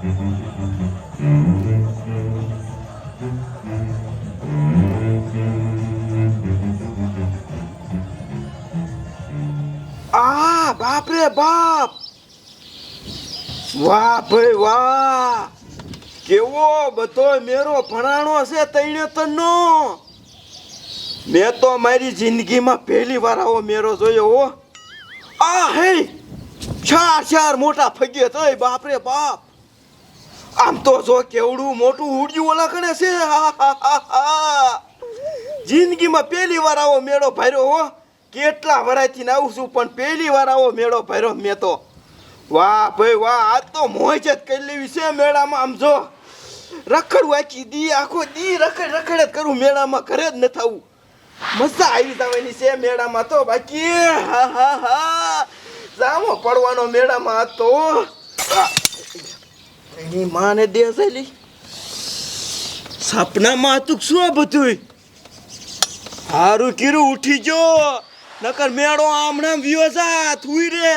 આ બાપ રે બાપ! વાહ ભાઈ વાહ! કેવો બધો મેરો ભણાણો છે તૈણે તનો મેં તો મારી જિંદગીમાં પહેલી વાર આવો મેરો જોયો હો. આ હે! ચાર ચાર મોટા ફગે તોય બાપ રે બાપ! આમ તો જો કેવડું મોટું હુડિયું ઓલા કણે છે. જિંદગીમાં પહેલી વાર આવો મેળો ભર્યો હો. કેટલા વરાયથી ને આવું છું, પણ પહેલી વાર આવો મેળો ભર્યો મેં તો. વાહ, ભાઈ, વાહ આ તો મોજ જ કરી લેવી છે મેળામાં. આમ જો, રખડ વાંચી દી, આખો દી રખડ રખડ જ કરું, મેળામાં ઘરે જ ન થવું મજા આવી જવાની છે મેળામાં તો બાકી. હા હા હા. જામો પડવાનો મેળામાં તો એની માને દે છે સપનામાં હતું શું આ બધું હારું કીરું, ઉઠી જો. નકર મેળો આમણે વિયો જાત રે.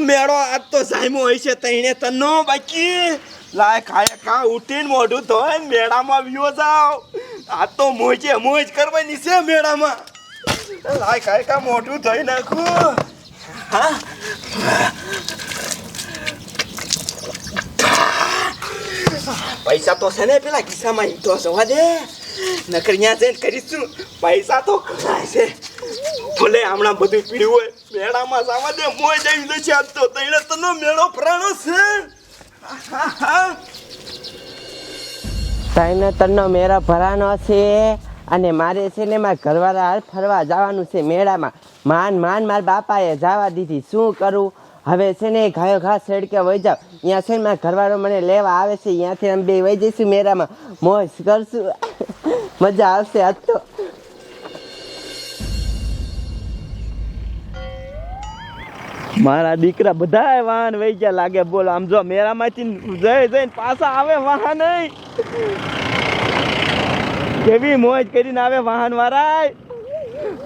મેળો આજ તો સાયમો હોય છે તઈને તનો બાકી. લાય ખાય કા ઉઠીને મોઢું ધોય મેળામાં વ્યો જાવ આ તો મોજે મોજ કરવાની છે મેળામાં. લાય ખાય કા મોઢું ધોઈ નાખું. હા? પૈસા તો છે ને પેલા ખિસ્સામાં ઈંટો જવા દે. નકરિયા જઈને કરીશું, પૈસા તો કરાય છે. ભલે હમણાં બધું પીડ્યું હોય, મેળામાં જવા દે, મોય જઈ નથી આજ તો તઈને તનો મેળો ફરાણો છે. તઈને તનો મેળો ભરાનો છે અને મારે છે ને મારા ઘરવાળા ફરવા જવાનું છે મેળામાં. માન માન, મારા બાપાએ જવા દીધી. શું કરું? હવે છે ને ઘાયો ઘાસ સડકે વહી જાવ. ત્યાં છે ને મારા ઘરવાળો મને લેવા આવે છે ત્યાંથી અમે બે વહી જઈશું મેળામાં. મોજ કરશું. મજા આવશે આજ તો. મારા દીકરા બધા વાહન વહી ગયા લાગે, બોલો, આમ જો મેરામાંથી જઈ જઈને પાછા આવે વાહન કેવી મોજ કરીને આવે વાહન વાળા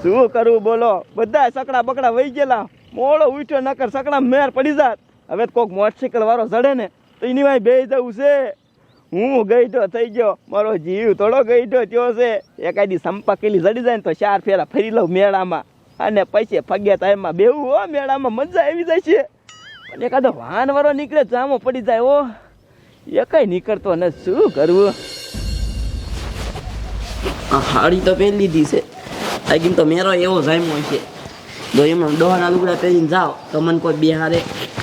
શું કરવું બોલો? બધા સકડા બકડા વહી ગયેલા. મોડો ઉઠ્યો, નકર સકડા મેર પડી જાત. હવે કોક મોટરસાઇકલ વાળો ચડે ને, તો એની વાય બે જવું છે. હું ગઈઢો થઈ ગયો. મારો જીવ થોડો ગઈઢો થયો છે. એકાદી સંપાકેલી ચડી જાય ને તો ચાર ફેરા ફરી લઉં મેળામાં. અને પૈસે ફગ્યા ટાઈમમાં બેવું હો, મેળામાં મજા આવી જાય છે પણ એકાદો વાહન વાળો નીકળે, જામો પડી જાય, હો. એ કઈ નીકળતો ને શું કરવું? હાડી તો પહેરી લીધી છે. આગીમ તો મેરો એવો જામ્યો છે. જો એમાં ડોહાના લુગડા પહેરીને જાઓ તો મને કોઈ બિહારે.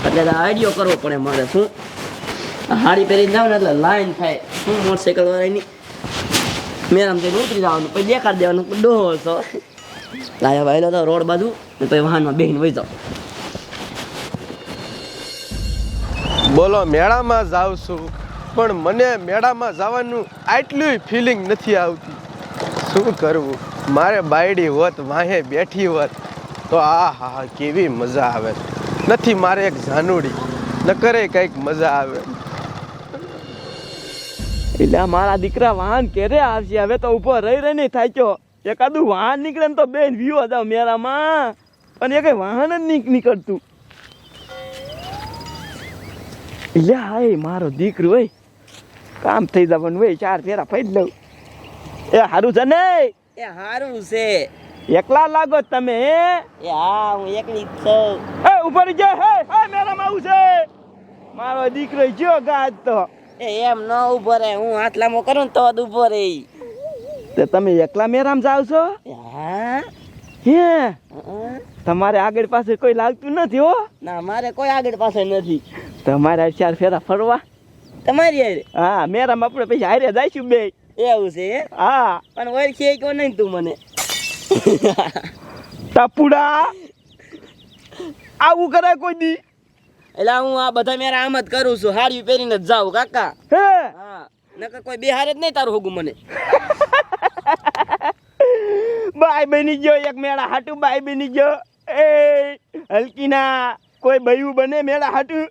એટલે આઈડિયો કરવો પડે મારે શું? હાડી પહેરીને જાવ ને એટલે લાઈન થાય. શું મોટરસાઇકલ વાળાની? મેરામ જઈને ઉતરી જવાનું, પછી દેખાડ દેવાનું ડોહો છો. લાયા વાયલો તો રોડ બાજુ, ને પછી વાહનમાં બેહીને વહી જાઓ. બોલો, મેળામાં જાઉં છું, પણ મને મેળામાં જવાનું આટલું ફિલિંગ નથી આવતી. શું કરવું? મારે બાયડી હોત, વાહે બેઠી હોત. તો આ હા કેવી મજા આવે. નથી મારે એક જાનુડી ન કરે કંઈક મજા આવે. એટલે મારા દીકરા વાહન ક્યારે આવશે. હવે તો ઊભો રહી રહી નહીં થાય એકાદું વાહન નીકળે ને તો બેન વ્યૂ હતા મેરામાં પણ એ કઈ વાહન જ નહીં નીકળતું. એટલે હા એ મારો દીકરો હોય. કામ થઈ જવાનું હોય ચાર ફેરા ફરી લઉં. એ સારું છે ને? એ સારું છે. એકલા લાગો તમે હા? હું એકલી છું. એ ઉપર જે હે હે મેરા માઉ છે. મારો દીકરો જો ગાજ તો. એ એમ ન ઊભો રે હું હાથ લાંબો કરું તો જ ઊભો રે તે તમે એકલા મેરામ જાવ છો? હા. હે? તમારે આગળ પાસે કોઈ લાગતું નથી હો? ના મારે કોઈ આગળ પાસે નથી. તમારે ચાર ફેરા ફરવા? તમારી હારે? હા મેરામ આપણે પછી હારે જઈશું બે. એવું છે? હા. પણ ઓળખી કહો નહીં તું મને. ટપુડા. આવું કરે કોઈ દી. એટલે હું આ બધા મેરા આમ જ કરું છું. હાડી પહેરીને જ જાઉં કાકા. હે? હા. નકર કોઈ બિહારે જ નહીં તારું હોગું મને. બાય બની ગયો એક મેળા હાટુ બાય બની ગયો. એ હલકીના કોઈ બયું બને મેળા હાટુ.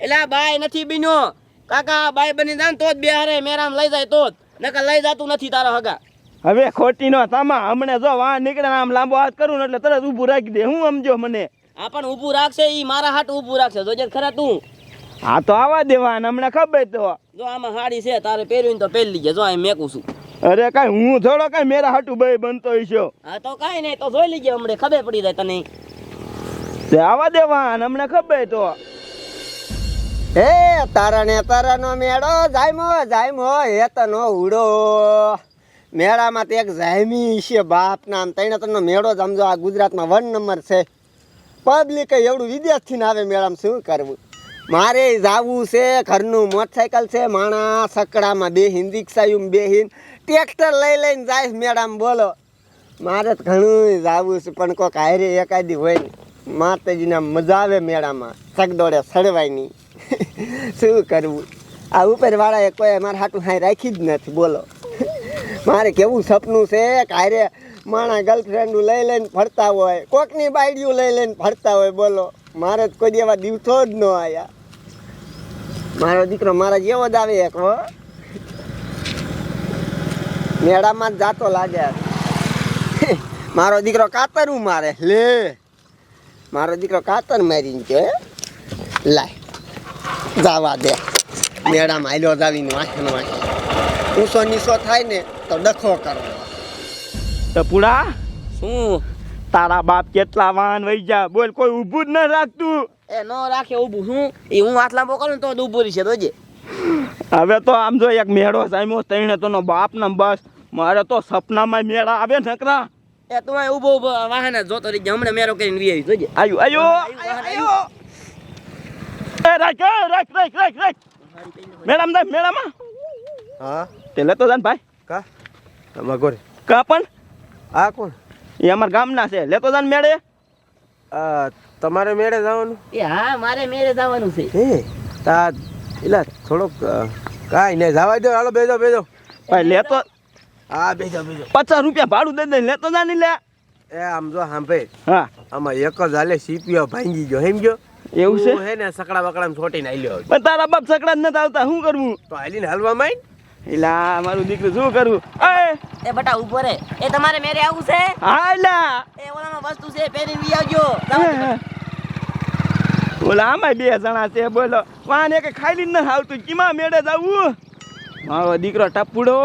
એટલે બાય નથી બીનો કાકા બાય બની જાય તો જ બિહારે મેરામ લઈ જાય તો જ. નકર લઈ જાતું નથી તારા હગા. હવે ખોટી નો તમા હમણે જો વાહ નીકળે આમ લાંબો હાથ કરું ને એટલે તરત ઊભું રાખી દે. હું સમજો મને? આ પણ ઊભું રાખશે ઈ મારા હાથ ઊભું રાખશે. જોજે ખરા તું. હા તો આવા દેવા અને હમણાં ખબર તો. જો આમાં સાડી છે તારે પહેરવી તો પહેરી લીજે. જો અહીં મેકું છું. અરે કાઈ હું થોડો કાંઈ મેરા હાટું ભાઈ બનતો હશો? હા તો કઈ નહીં તો જોઈ લીજે હમણાં. ખબર પડી જાય તને. તે આવા દેવા અને હમણાં ખબર તો. હે તારા ને તારાનો મેળો જાયમો જાયમો હે તનો ઉડો. મેળામાં તો એક જાયમી છે બાપ નામ તનો મેળો સમજો આ ગુજરાતમાં વન નંબર છે. પબ્લિક એવડું વિદેશથી આવે મેળામાં શું કરવું? મારે જાવું છે, ઘરનું મોટરસાયકલ છે માણા સકડામાં બેહીન રિક્ષાયું બેહીન, ટ્રેક્ટર લઈ લઈને જાય મેળામાં બોલો. મારે તો ઘણું જાવું છે, પણ કોઈક હારે એકાદી હોય માતાજીના મજા આવે મેળામાં સગદોડે સડવાયની શું કરવું? આ ઉપરવાળાએ કોઈ મારા હાટું હાઈ રાખી જ નથી, બોલો. મારે કેવું સપનું છે કાયરે માણા ગર્લફ્રેન્ડ લઈ લઈને ફરતા હોય, કોકની બાયડીયું લઈ લઈને ફરતા હોય, બોલો. મારે જ કોઈ એવા દિવસો જ ન આવ્યા મારો દીકરો મારા જેવો જ આવે એક મેળામાં જ જાતો લાગે. મારો દીકરો કાતરું મારે. લે. મારો દીકરો કાતર મારીને કે લાય. જાવા દે. મેળામાં હાલ્યો જાવીને વાંચન વાંચે ઊંસો નીસો થાય ને તો ડખો કરવો. તો પુડા શું? તારા બાપ કેટલા વાહન વહી જા બોલ કોઈ ઊભું જ ન રાખતું એ ન રાખે ઊભું શું? એ હું આટલા લાંબો કરું ને તો ઊભું રહેશે તોજે હવે તો આમ જો એક મેળો સામ્યો તઈને તોનો બાપ ને બસ. મારે તો સપનામાં મેળા આવે નકરા. એ તું અહીં ઊભો ઊભો વાહન જ જોતો રહી હમણાં મેળો કરીને વી આવી જોજે. આયુ આયુ આયુ એ રાખ રાખ રાખ રાખ રાખ. મેળામાં જાય મેળામાં. હા? તે લેતો જાન ભાઈ. કા? તમારા ઘરે. કા પણ? આ કોણ? એ અમારા ગામના છે. લેતો જાન મેળે. આ તમારે મેળે જવાનું? એ હા મારે મેળે જવાનું છે. હે? તા એલા થોડોક કાંઈ નહીં. જવા દો. હાલો બેજો બેજો. ભાઈ લેતો હા બેજો બેજો. પચાસ રૂપિયા ભાડું દઈ દે લેતો જા નહીં લે. એ આમ જો સાંભળે. હા. આમાં એક જ હાલે સીપીઓ ભાંગી ગયો. હેમ ગયો? એવું છે? હે ને સકડા બકડા છોટીને હાલ્યો પણ તારા બાપ સકડા જ નથી આવતા. શું કરવું? તો હાલીને હાલવા માંડ. એલા મારું દીકરું શું કરવું એ! એ બટા ઊભો રે. એ તમારે મેરે આવું છે? હા એલા. એ ઓલામાં વસ્તુ છે પહેરીને વી આવજો. ઓલા આમાં બે જણા છે બોલો. વાન કે ખાલી ન આવતું કીમાં મેળે જાવું? મારો દીકરો ટપુડો.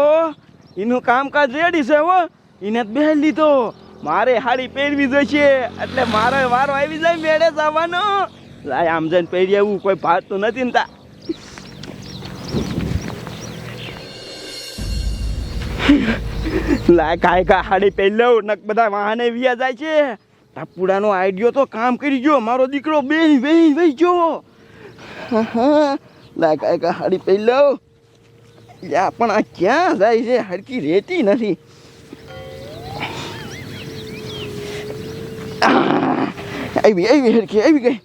એનું કામકાજ રેડી છે હો. એને જ બેહી લીધો. મારે હાડી પહેરવી જોઈશે. એટલે મારો વારો આવી જાય મેળે જવાનો. લાય આમ જઈને પહેરી આવું. કોઈ ભાતું નથી ને તા. લાય કાય કા હાડી પહેરી લઉં નક બધા વાહને વિયા જાય છે. ટપુડાનો આઈડિયો તો કામ કરી ગયો, મારો દીકરો બે બે વહી ગયો. લાય કાય કા હાડી પહેરી યા પણ આ ક્યાં જાય છે? હરકી રહેતી નથી. આવી આવી હરકી આવી ગઈ.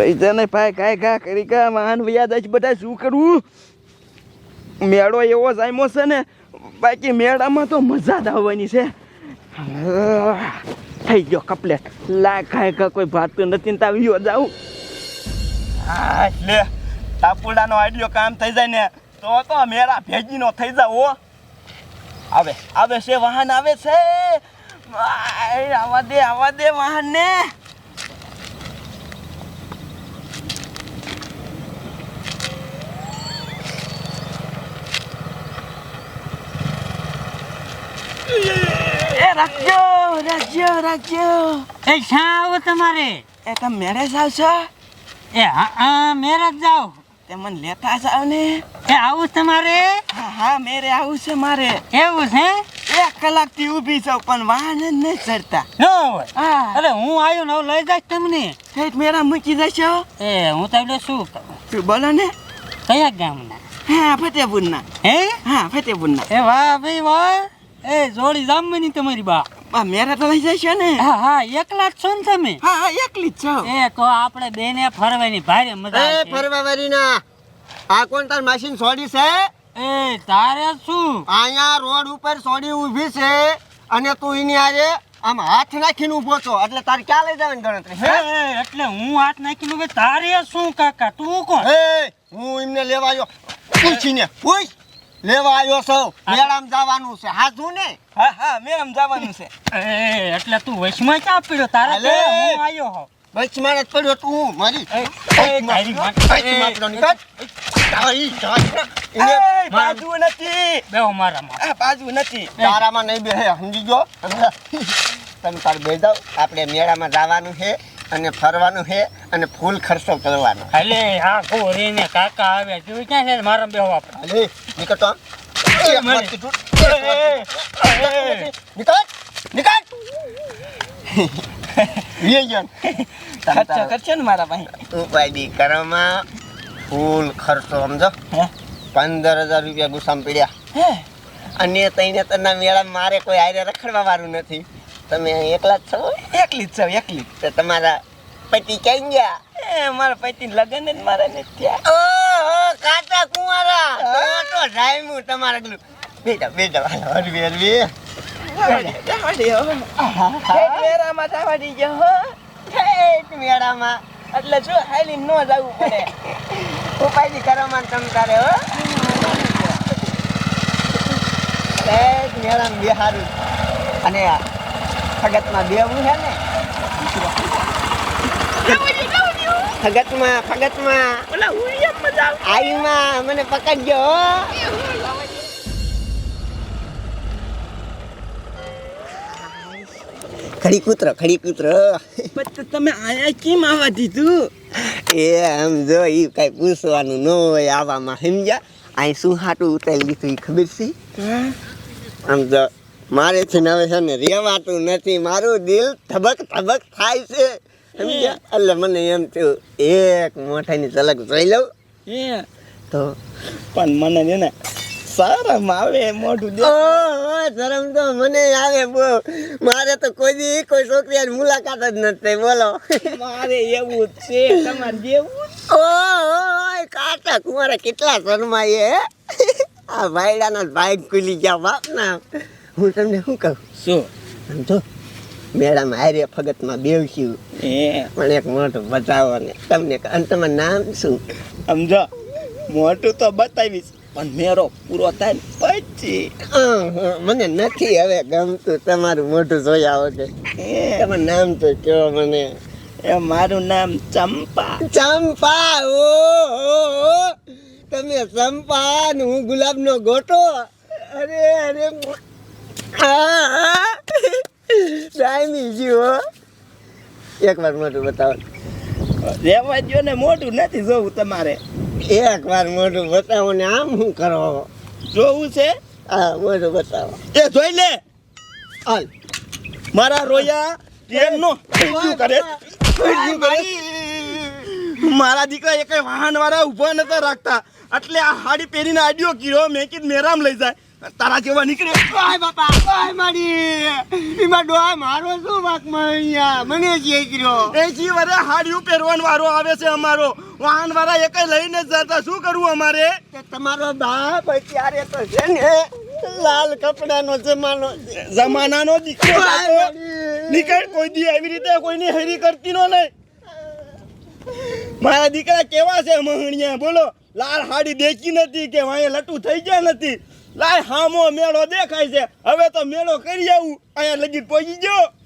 ભાઈ ને ભાઈ કાંઈ કા કરી કા વાહન ભૈયા જાય બધા શું કરવું મેળો એવો જામ્યો છે ને, બાકી મેળામાં તો મજા જ આવવાની છે. થઈ ગયો કપલેટ લા કાંઈ કા કોઈ ભાતું નથી ને તાવ્યો જાઉં. હા, એટલે તાપુડાનો આઈડિયો કામ થઈ જાય ને, તો તો મેળા ભેજીનો થઈ જાવ આવે આવે છે, વાહન આવે છે. આવા દે આવા દે વાહન ને રાખજો રાખજો રાખજો. એ શા આવો તમારે? એ તમે મેરેજ આવશો? એ હા હા મેરે જ જાઓ. તે મને લેતા જાવ ને. એ આવું તમારે હા હા મેરે આવું છે મારે. એવું છે? એક કલાકથી ઊભી છો પણ વાહન જ નહીં ચડતા. અરે હું આવ્યો ને લઈ જાય તમને. કંઈક મેળા મૂકી જશો એ હું તમને શું કહું તું બોલો ને? કયા ગામના? હા ફતેપુરના હે? હા ફતેપુરના એ વાહ ભાઈ વાહ. એ જોડી જામવાની તમારી બા. આ મેરા તો લઈ છે ને? હા હા એકલા જ છો ને તમે? હા હા એકલી જ છો. એ તો આપણે બેને ફરવાની ભારે મજા એ ફરવા ફરવા વાળીના આ કોણ તાર મશીન સોડી છે? એ તારે શું? અહીંયા રોડ ઉપર સોડી ઊભી છે અને તું એની આજે આમ હાથ નાખીને ઊભો છો. એટલે તારે ક્યાં લઈ જવાની ગણતરી હે? એટલે હું હાથ નાખીને. તારે શું કાકા તું કોણ? હે હું એમને લેવા આવ્યો. પૂછીને પૂછ. લેવા આવ્યો છો? મેળામાં જવાનું છે. હાજુ ને? હા હા મેળામ જવાનું છે. એ એટલે તું વૈશમાં ક્યાં પીડ્યો? તારા લે હું આવ્યો હો બચમાં જ પડ્યો તું મારી. એ માં પડ્યો. બાજુ નથી. બેહો મારા માં આ બાજુ નથી. તારામાં નહીં બે સમજી ગયો? તમે તાર બે જાઓ આપણે મેળામાં જવાનું છે. અને ફરવાનું છે અને ફૂલ ખર્ચો કરવાનો. અલે આ કોરીને કાકા આવે જોઈ ક્યાં છે મારા બેહો આપણે અલે નીકળ તો. નીકળ નીકળ. ખર્ચો કરશે ને મારા ભાઈ. ઉપાડી કરવામાં ફૂલ ખર્ચો સમજો? પંદર હજાર રૂપિયા ગુસ્સામાં પીડ્યા. અને તઈને તના મેળા મારે કોઈ આયરે રખડવા વાળું નથી. તમે એકલા જ છો? એકલી જ છો એકલી તો તમારા પતિ ક્યાં ગયા? એ મારા પતિ લગન જ મારા ત્યાં થયા. ઓહો કાચા કુંવારા. તો જાયમું તમારા ગલું. બેટા બેટા હરવી હરવી. મેળામાં જવાની ગયો હો. ઠેઠ મેળામાં એટલે શું હાલી ન જવું પડે. ઉપાયથી કરવામાં તમ તારે હો મેળામાં બિહારું. અને ફગતમાં બેવું છે ને? ફગતમાં ફગતમાં. ઓલા ઉડિયમ મને પકડજો ખડી કૂતરો ખડી કૂતરો. તમે આયા કેમ આવવા દીધું? એ આમ જો ઈ કઈ પૂછવાનું ન હોય આવામાં સમજ્યા? અહીં શું હાટું ઉતારી લીધું ખબર છે? આમ જો મારે છે નવે હવે છે ને રેવાતું નથી. મારું દિલ ધબક ધબક થાય છે. સમજ્યા? એટલે મને એમ થયું એક મોઠાની ઝલક જોઈ લઉં. તો પણ મને છે ને શરમ આવે મોઢું શરમ તો મને આવે બહુ. મારે તો કોઈ દી કોઈ છોકરીની મુલાકાત જ નથી બોલો. મારે એવું છે. તમારે જેવું ઓ કાકા કુંવારા કેટલા શરમાય હે? આ ભાઈડાના ભાઈ ખુલી ગયા બાપના. હું તમને શું કહું? શું? સમજો મેળામાં આર્ય ફગતમાં બેવશું એ. પણ એક મોટું બતાવો ને તમને. અને તમારું નામ શું? સમજો મોટું તો બતાવીશ પણ મેરો પૂરો થાય પછી. મને નથી હવે ગમતું તમારું મોઢું જોયા આવો એ. તમારું નામ તો કહો મને? એ મારું નામ ચંપા. ચંપા ઓ. તમે ચંપા હું ગુલાબનો ગોટો? અરે અરે આ ટાઈમી ગયો એક વાર મોઢું બતાવો રેવા જો ને મોટું નથી જોવું, તમારે. એક વાર મોઢું બતાવો. ને આમ શું કરો જોવું છે હા મોઢું બતાવો એ જોઈ લે હાલ મારા રોયા ટ્રેનનો શું કરે શું કરે મારા દીકરા એક વાહન વાળા ઊભા નતા રાખતા. એટલે આ હાડી પહેરીને આડ્યો કીધો, મેં કીધું મેરામ લઈ જાય. તારા જેવા નીકળે ઓય બાપા ભાઈ મારી એમાં ડોહા મારો શું વાકમાં અહીંયા? મને જે કર્યો એસી વરે હાડિયું પહેરવાન વારો આવે છે અમારો. વાહન વાળા એક લઈને જતા. શું કરવું અમારે? તમારો બાપ અત્યારે તો છે ને લાલ કપડાનો જમાનો. જમાનાનો દીકરો. નીકળ કોઈ દી એવી રીતે કોઈની હેરી કરતી નો નહીં. મારા દીકરા કેવા છે મહણિયા? બોલો. લાલ હાડી દેખી નથી કે વાંહે લટુ થઈ ગયા નથી. લાય હામો મેળો દેખાય છે. હવે તો મેળો કરી આવું. અહીંયા લગી પહોંચી ગયો.